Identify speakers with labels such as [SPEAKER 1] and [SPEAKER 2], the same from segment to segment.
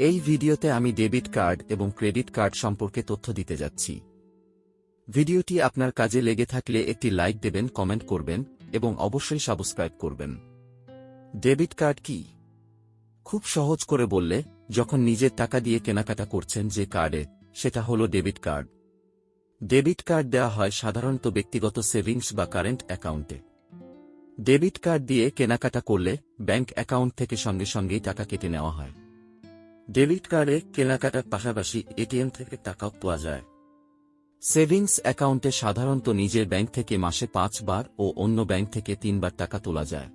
[SPEAKER 1] এই ভিডিওতে আমি ডেবিট কার্ড এবং ক্রেডিট কার্ড সম্পর্কে তথ্য দিতে যাচ্ছি। ভিডিওটি আপনার কাজে লেগে থাকলে একটি লাইক দেবেন, কমেন্ট করবেন এবং অবশ্যই সাবস্ক্রাইব করবেন। ডেবিট কার্ড কি? খুব সহজ করে বললে, যখন নিজের টাকা দিয়ে কেনাকাটা করছেন যে কার্ডে, সেটা হলো ডেবিট কার্ড। ডেবিট কার্ড দেওয়া হয় সাধারণত ব্যক্তিগত সেভিংস বা কারেন্ট অ্যাকাউন্টে। ডেবিট কার্ড দিয়ে কেনাকাটা করলে ব্যাংক অ্যাকাউন্ট থেকে সঙ্গে সঙ্গেই টাকা কেটে নেওয়া হয়। ডেবিট কার্ডে কেনাকাটার পাশাপাশি এটিএম থেকে টাকাও পাওয়া যায়। সেভিংস অ্যাকাউন্টে সাধারণত নিজের ব্যাংক থেকে মাসে পাঁচবার ও অন্য ব্যাংক থেকে তিনবার টাকা তোলা যায়।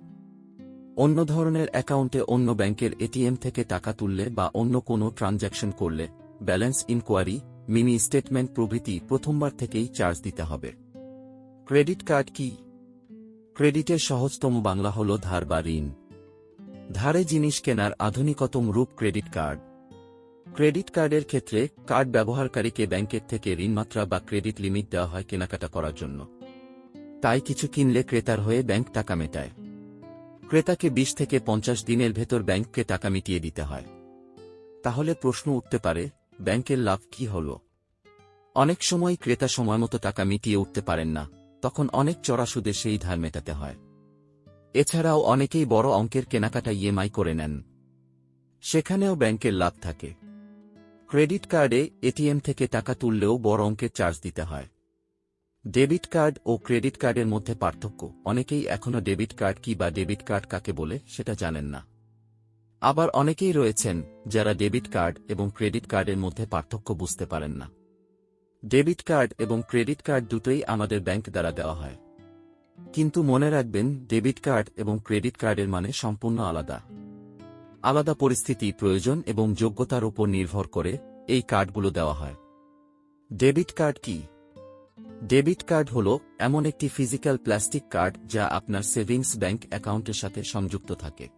[SPEAKER 1] অন্য ধরনের অ্যাকাউন্টে অন্য ব্যাংকের এটিএম থেকে টাকা তুললে বা অন্য কোনো ট্রানজ্যাকশন করলে ব্যালেন্স ইনকোয়ারি, মিনি স্টেটমেন্ট প্রভৃতি প্রথমবার থেকেই চার্জ দিতে হবে। ক্রেডিট কার্ড কি? ক্রেডিটের সহজতম বাংলা হল ধার বা ঋণ। ধারে জিনিস কেনার আধুনিকতম রূপ ক্রেডিট কার্ড। ক্রেডিট কার্ডের ক্ষেত্রে কার্ড ব্যবহারকারীকে ব্যাংকের থেকে ঋণমাত্রা বা ক্রেডিট লিমিট দেওয়া হয় কেনাকাটা করার জন্য। তাই কিছু কিনলে ক্রেতার হয়ে ব্যাংক টাকা মেটায়। ক্রেতাকে বিশ থেকে পঞ্চাশ দিনের ভেতর ব্যাংককে টাকা মিটিয়ে দিতে হয়। তাহলে প্রশ্ন উঠতে পারে, ব্যাংকের লাভ কি হল? অনেক সময় ক্রেতা সময়মতো টাকা মিটিয়ে উঠতে পারেন না, তখন অনেক চড়া সুদে সেই ধার মেটাতে হয়। এছাড়াও অনেকেই বড় অঙ্কের কেনাকাটা ইএমআই করে নেন। সেখানেও ব্যাংকের লাভ থাকে। ক্রেডিট কার্ডে এটিএম থেকে টাকা তুললেও বড় অঙ্কের চার্জ দিতে হয়। ডেবিট কার্ড ও ক্রেডিট কার্ডের মধ্যে পার্থক্য। অনেকেই এখনও ডেবিট কার্ড কি বা ডেবিট কার্ড কাকে বলে সেটা জানেন না। আবার অনেকেই রয়েছেন যারা ডেবিট কার্ড এবং ক্রেডিট কার্ডের মধ্যে পার্থক্য বুঝতে পারেন না। ডেবিট কার্ড এবং ক্রেডিট কার্ড দুটোই আমাদের ব্যাংক দ্বারা দেওয়া হয়। কিন্তু মনে রাখবেন, ডেবিট কার্ড এবং ক্রেডিট কার্ডের মানে সম্পূর্ণ আলাদা। আলাদা পরিস্থিতি, প্রয়োজন এবং যোগ্যতার উপর নির্ভর করে এই কার্ডগুলো দেওয়া হয়। ডেবিট কার্ড কি? ডেবিট কার্ড হল এমন একটি ফিজিক্যাল প্লাস্টিক কার্ড যা আপনার সেভিংস ব্যাংক অ্যাকাউন্টের সাথে সংযুক্ত থাকে।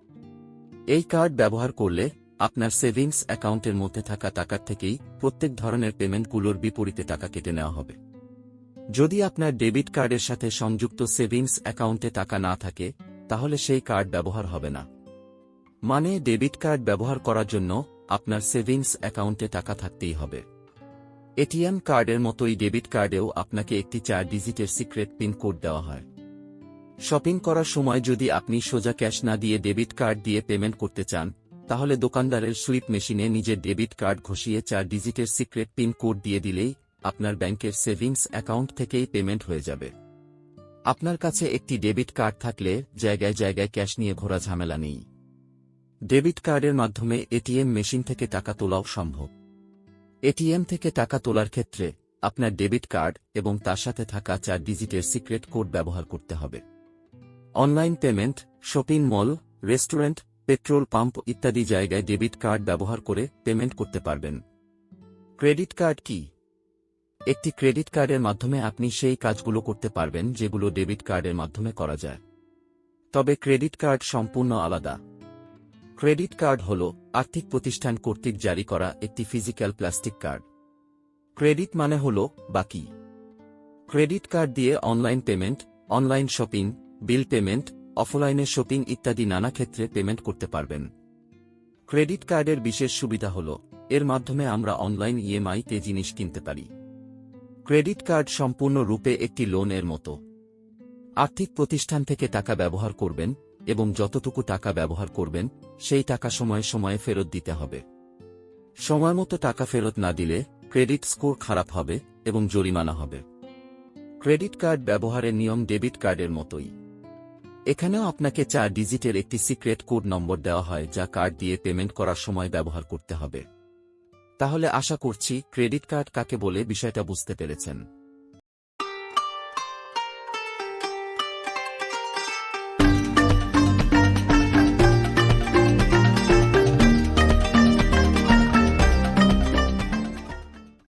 [SPEAKER 1] এই কার্ড ব্যবহার করলে আপনার সেভিংস অ্যাকাউন্টের মধ্যে থাকা টাকার থেকেই প্রত্যেক ধরনের পেমেন্টগুলোর বিপরীতে টাকা কেটে নেওয়া হবে। যদি আপনার ডেবিট কার্ডের সাথে সংযুক্ত সেভিংস অ্যাকাউন্টে টাকা না থাকে, তাহলে সেই কার্ড ব্যবহার হবে না। মানে ডেবিট কার্ড ব্যবহার করার জন্য আপনার সেভিংস অ্যাকাউন্টে টাকা থাকতেই হবে। এটিএম কার্ডের মতোই ডেবিট কার্ডেও আপনাকে একটি চার ডিজিটের সিক্রেট পিন কোড দেওয়া হয়। শপিং করার সময় যদি আপনি সোজা ক্যাশ না দিয়ে ডেবিট কার্ড দিয়ে পেমেন্ট করতে চান, তাহলে দোকানদারের সুইপ মেশিনে নিজের ডেবিট কার্ড ঘষিয়ে চার ডিজিটের সিক্রেট পিন কোড দিয়ে দিলেই আপনার ব্যাংকের সেভিংস অ্যাকাউন্ট থেকেই পেমেন্ট হয়ে যাবে। আপনার কাছে একটি ডেবিট কার্ড থাকলে জায়গায় জায়গায় ক্যাশ নিয়ে ঘোরা ঝামেলা নেই। ডেবিট কার্ডের মাধ্যমে এটিএম মেশিন থেকে টাকা তোলাও সম্ভব। এটিএম থেকে টাকা তোলার ক্ষেত্রে আপনার ডেবিট কার্ড এবং তার সাথে থাকা চার ডিজিটের সিক্রেট কোড ব্যবহার করতে হবে। Online payment, shopping mall, restaurant, petrol pump ইত্যাদি জায়গায় ডেবিট কার্ড ব্যবহার করে পেমেন্ট করতে পারবেন। ক্রেডিট কার্ড কি? একটি ক্রেডিট কার্ডের মাধ্যমে আপনি সেই কাজগুলো করতে পারবেন যেগুলো ডেবিট কার্ডের মাধ্যমে করা যায়। তবে ক্রেডিট কার্ড সম্পূর্ণ আলাদা। ক্রেডিট কার্ড হল আর্থিক প্রতিষ্ঠান কর্তৃক জারি করা একটি ফিজিক্যাল প্লাস্টিক কার্ড। ক্রেডিট মানে হল বাকি। ক্রেডিট কার্ড দিয়ে online payment, online shopping, bill payment, অফলাইনে শপিং ইত্যাদি নানা ক্ষেত্রে পেমেন্ট করতে পারবেন। ক্রেডিট কার্ডের বিশেষ সুবিধা হল, এর মাধ্যমে আমরা অনলাইন ইএমআইতে জিনিস কিনতে পারি। ক্রেডিট কার্ড সম্পূর্ণ রূপে একটি লোনের মতো। আর্থিক প্রতিষ্ঠান থেকে টাকা ব্যবহার করবেন এবং যতটুকু টাকা ব্যবহার করবেন, সেই টাকা সময়ে সময়ে ফেরত দিতে হবে। সময়মতো টাকা ফেরত না দিলে ক্রেডিট স্কোর খারাপ হবে এবং জরিমানা হবে। ক্রেডিট কার্ড ব্যবহারের নিয়ম ডেবিট কার্ডের মতোই। এখানেও আপনাকে চার ডিজিটের একটি সিক্রেট কোড নম্বর দেওয়া হয় যা কার্ড দিয়ে পেমেন্ট করার সময় ব্যবহার করতে হবে। তাহলে আশা করছি ক্রেডিট কার্ড কাকে বলে বিষয়টা বুঝতে পেরেছেন।